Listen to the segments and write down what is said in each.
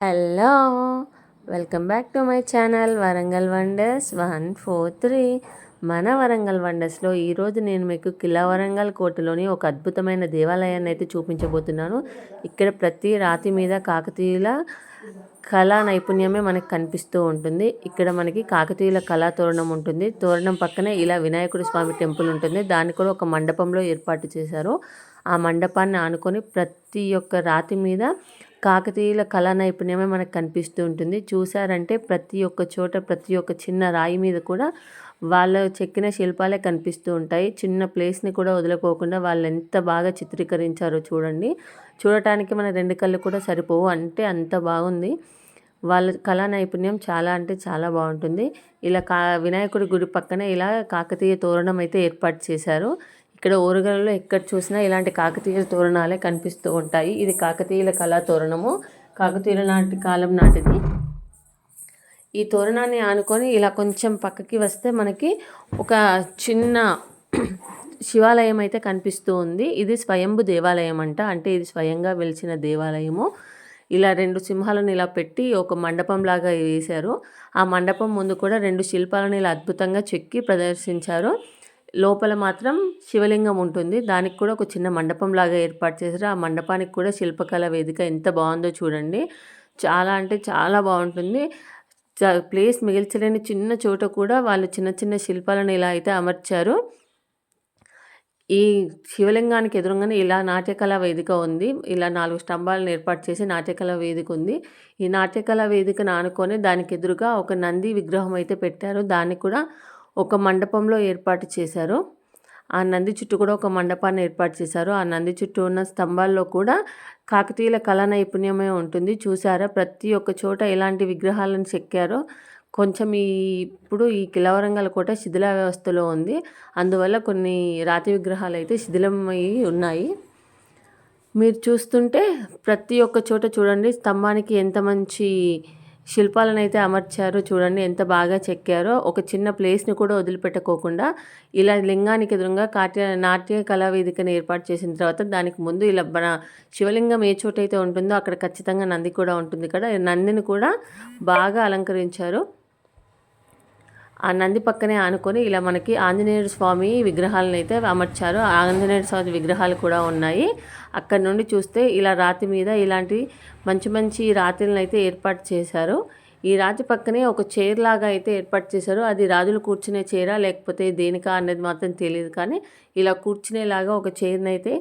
Hello welcome back to my channel Warangal wonders one four three. మన వరంగల్ వండర్స్లో ఈరోజు నేను మీకు కిలా వరంగల్ కోటలోని ఒక అద్భుతమైన దేవాలయాన్ని అయితే చూపించబోతున్నాను. ఇక్కడ ప్రతి రాతి మీద కాకతీయుల కళా నైపుణ్యమే మనకు కనిపిస్తూ ఉంటుంది. ఇక్కడ మనకి కాకతీయుల కళా తోరణం ఉంటుంది. తోరణం పక్కనే ఇలా వినాయకుడి స్వామి టెంపుల్ ఉంటుంది. దాన్ని కూడా ఒక మండపంలో ఏర్పాటు చేశారు. ఆ మండపాన్ని ఆనుకొని ప్రతి ఒక్క రాతి మీద కాకతీయుల కళా నైపుణ్యమే మనకు కనిపిస్తూ ఉంటుంది. చూసారంటే ప్రతి ఒక్క చోట ప్రతి ఒక్క చిన్న రాయి మీద కూడా వాళ్ళ చెక్కిన శిల్పాలే కనిపిస్తూ ఉంటాయి. చిన్న ప్లేస్ని కూడా వదులుకోకుండా వాళ్ళు ఎంత బాగా చిత్రీకరించారో చూడండి. చూడటానికి మన రెండు కళ్ళు కూడా సరిపోవు. అంటే అంత బాగుంది. వాళ్ళ కళా నైపుణ్యం చాలా అంటే చాలా బాగుంటుంది. ఇలా కా వినాయకుడి గుడి పక్కనే ఇలా కాకతీయ తోరణం అయితే ఏర్పాటు చేశారు. ఇక్కడ ఊరగలలో ఎక్కడ చూసినా ఇలాంటి కాకతీయ తోరణాలే కనిపిస్తూ ఉంటాయి. ఇది కాకతీయుల కళా తోరణము. కాకతీయుల నాటి కాలం నాటిది. ఈ తోరణాన్ని ఆనుకొని ఇలా కొంచెం పక్కకి వస్తే మనకి ఒక చిన్న శివాలయం అయితే కనిపిస్తూ ఉంది. ఇది స్వయంభు దేవాలయం అంట. అంటే ఇది స్వయంగా వెలిచిన దేవాలయము. ఇలా రెండు సింహాలను ఇలా పెట్టి ఒక మండపం లాగా వేశారు. ఆ మండపం ముందు కూడా రెండు శిల్పాలను ఇలా అద్భుతంగా చెక్కి ప్రదర్శించారు. లోపల మాత్రం శివలింగం ఉంటుంది. దానికి కూడా ఒక చిన్న మండపం లాగా ఏర్పాటు చేశారు. ఆ మండపానికి కూడా శిల్పకళ వేదిక ఎంత బాగుందో చూడండి. చాలా అంటే చాలా బాగుంటుంది. ప్లేస్ మిగిల్చలేని చిన్న చోట కూడా వాళ్ళు చిన్న చిన్న శిల్పాలను ఇలా అయితే అమర్చారు. ఈ శివలింగానికి ఎదురుగానే ఇలా నాట్యకళ వేదిక ఉంది. ఇలా నాలుగు స్తంభాలను ఏర్పాటు చేసి నాట్యకళ వేదిక ఉంది. ఈ నాట్యకళ వేదికను ఆనుకొని దానికి ఎదురుగా ఒక నంది విగ్రహం అయితే పెట్టారు. దాన్ని కూడా ఒక మండపంలో ఏర్పాటు చేశారు. ఆ నంది చుట్టూ కూడా ఒక మండపాన్ని ఏర్పాటు చేశారు. ఆ నంది చుట్టూ ఉన్న స్తంభాల్లో కూడా కాకతీయుల కళా నైపుణ్యమే ఉంటుంది. చూసారా ప్రతి ఒక్క చోట ఎలాంటి విగ్రహాలను చెక్కారో కొంచెం ఈ ఇప్పుడు ఈ కిలవరంగల్ కోట శిథిల వ్యవస్థలో ఉంది. అందువల్ల కొన్ని రాతి విగ్రహాలు అయితే శిథిలమై ఉన్నాయి. మీరు చూస్తుంటే ప్రతి ఒక్క చోట చూడండి స్తంభానికి ఎంత మంచి శిల్పాలను అయితే అమర్చారో చూడండి ఎంత బాగా చెక్కారో. ఒక చిన్న ప్లేస్ని కూడా వదిలిపెట్టుకోకుండా ఇలా లింగానికి ఎదురుగా కాట్య నాట్య కళా వేదికను ఏర్పాటు చేసిన తర్వాత దానికి ముందు ఇలా మన శివలింగం ఏ చోటైతే ఉంటుందో అక్కడ ఖచ్చితంగా నంది కూడా ఉంటుంది కదా. నందిని కూడా బాగా అలంకరించారు. ఆ నంది పక్కనే ఆనుకొని ఇలా మనకి ఆంజనేయుడు స్వామి విగ్రహాలను అయితే అమర్చారు ఆంజనేయుడు స్వామి విగ్రహాలు కూడా ఉన్నాయి. అక్కడ నుండి చూస్తే ఇలా రాతి మీద ఇలాంటి మంచి మంచి రాతిలను అయితే ఏర్పాటు చేశారు. ఈ రాతి పక్కనే ఒక చైర్ లాగా అయితే ఏర్పాటు చేశారు. అది రాజులు కూర్చునే చైరా లేకపోతే దేనికా అనేది మాత్రం తెలియదు కానీ ఇలా కూర్చునేలాగా ఒక చైర్ని అయితే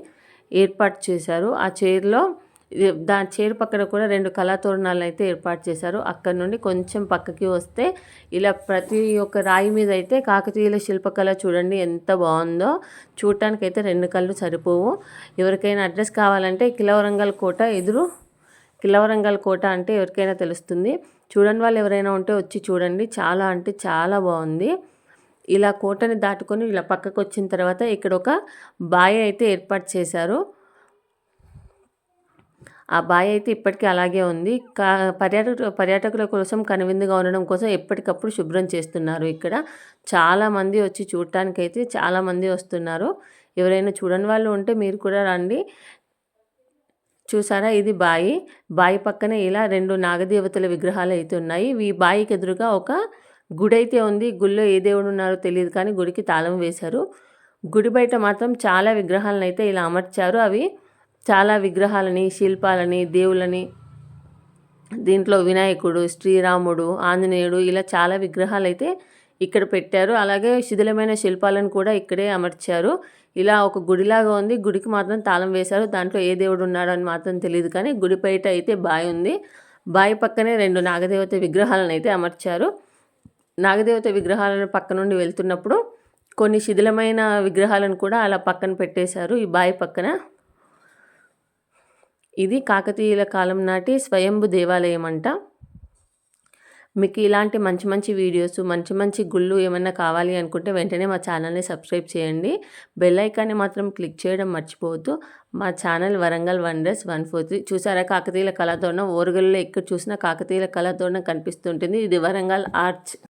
ఏర్పాటు చేశారు. ఆ చైర్లో దాని చేరు పక్కన కూడా రెండు కళాతోరణాలు అయితే ఏర్పాటు చేశారు. అక్కడ నుండి కొంచెం పక్కకి వస్తే ఇలా ప్రతి ఒక్క రాయి మీద అయితే కాకతీయుల శిల్పకళ చూడండి ఎంత బాగుందో. చూడటానికి అయితే రెండు కళ్ళు సరిపోవు. ఎవరికైనా అడ్రస్ కావాలంటే కిలవరంగల్ కోట ఎదురు. కిలవరంగల్ కోట అంటే ఎవరికైనా తెలుస్తుంది. చూడని వాళ్ళు ఎవరైనా ఉంటే వచ్చి చూడండి. చాలా అంటే చాలా బాగుంది. ఇలా కోటని దాటుకొని ఇలా పక్కకు వచ్చిన తర్వాత ఇక్కడ ఒక బాయ్ అయితే ఏర్పాటు చేశారు. ఆ బాయ్ అయితే ఇప్పటికీ అలాగే ఉంది. కా పర్యాటక పర్యాటకుల కోసం కనువిందుగా ఉండడం కోసం ఎప్పటికప్పుడు శుభ్రం చేస్తున్నారు ఇక్కడ. చాలామంది వచ్చి చూడటానికి అయితే చాలామంది వస్తున్నారు. ఎవరైనా చూడని వాళ్ళు ఉంటే మీరు కూడా రండి. చూసారా? ఇది బాయి. బాయి పక్కనే ఇలా రెండు నాగదేవతల విగ్రహాలు అయితే ఉన్నాయి. ఈ బాయికి ఎదురుగా ఒక గుడి అయితే ఉంది. గుడిలో ఏ దేవుడు ఉన్నారో తెలియదు కానీ గుడికి తాళం వేశారు. గుడి బయట మాత్రం చాలా విగ్రహాలను అయితే ఇలా అమర్చారు. అవి చాలా విగ్రహాలని శిల్పాలని దేవుళ్ళని దీంట్లో వినాయకుడు శ్రీరాముడు ఆంజనేయుడు ఇలా చాలా విగ్రహాలు అయితే ఇక్కడ పెట్టారు. అలాగే శిథిలమైన శిల్పాలను కూడా ఇక్కడే అమర్చారు. ఇలా ఒక గుడిలాగా ఉంది. గుడికి మాత్రం తాళం వేశారు. దాంట్లో ఏ దేవుడు ఉన్నాడని మాత్రం తెలియదు కానీ గుడి బయట అయితే బావి ఉంది. బావి పక్కనే రెండు నాగదేవత విగ్రహాలను అయితే అమర్చారు. నాగదేవత విగ్రహాలను పక్క నుండి వెళ్తున్నప్పుడు కొన్ని శిథిలమైన విగ్రహాలను కూడా అలా పక్కన పెట్టేశారు. ఈ బావి పక్కన ఇది కాకతీయుల కాలం నాటి స్వయంభు దేవాలయం అంట మీకు ఇలాంటి మంచి మంచి వీడియోస్ మంచి మంచి గుళ్ళు ఏమైనా కావాలి అనుకుంటే వెంటనే మా ఛానల్ని సబ్స్క్రైబ్ చేయండి. బెల్ ఐకాన్ని మాత్రం క్లిక్ చేయడం మర్చిపోవద్దు. మా channel Warangal wonders one four three. చూసారా కాకతీయుల కళాతోరణం? ఓరుగల్లో ఎక్కడ చూసినా కాకతీయుల కళాతోరణం కనిపిస్తుంటుంది. ఇది వరంగల్ ఆర్చ్.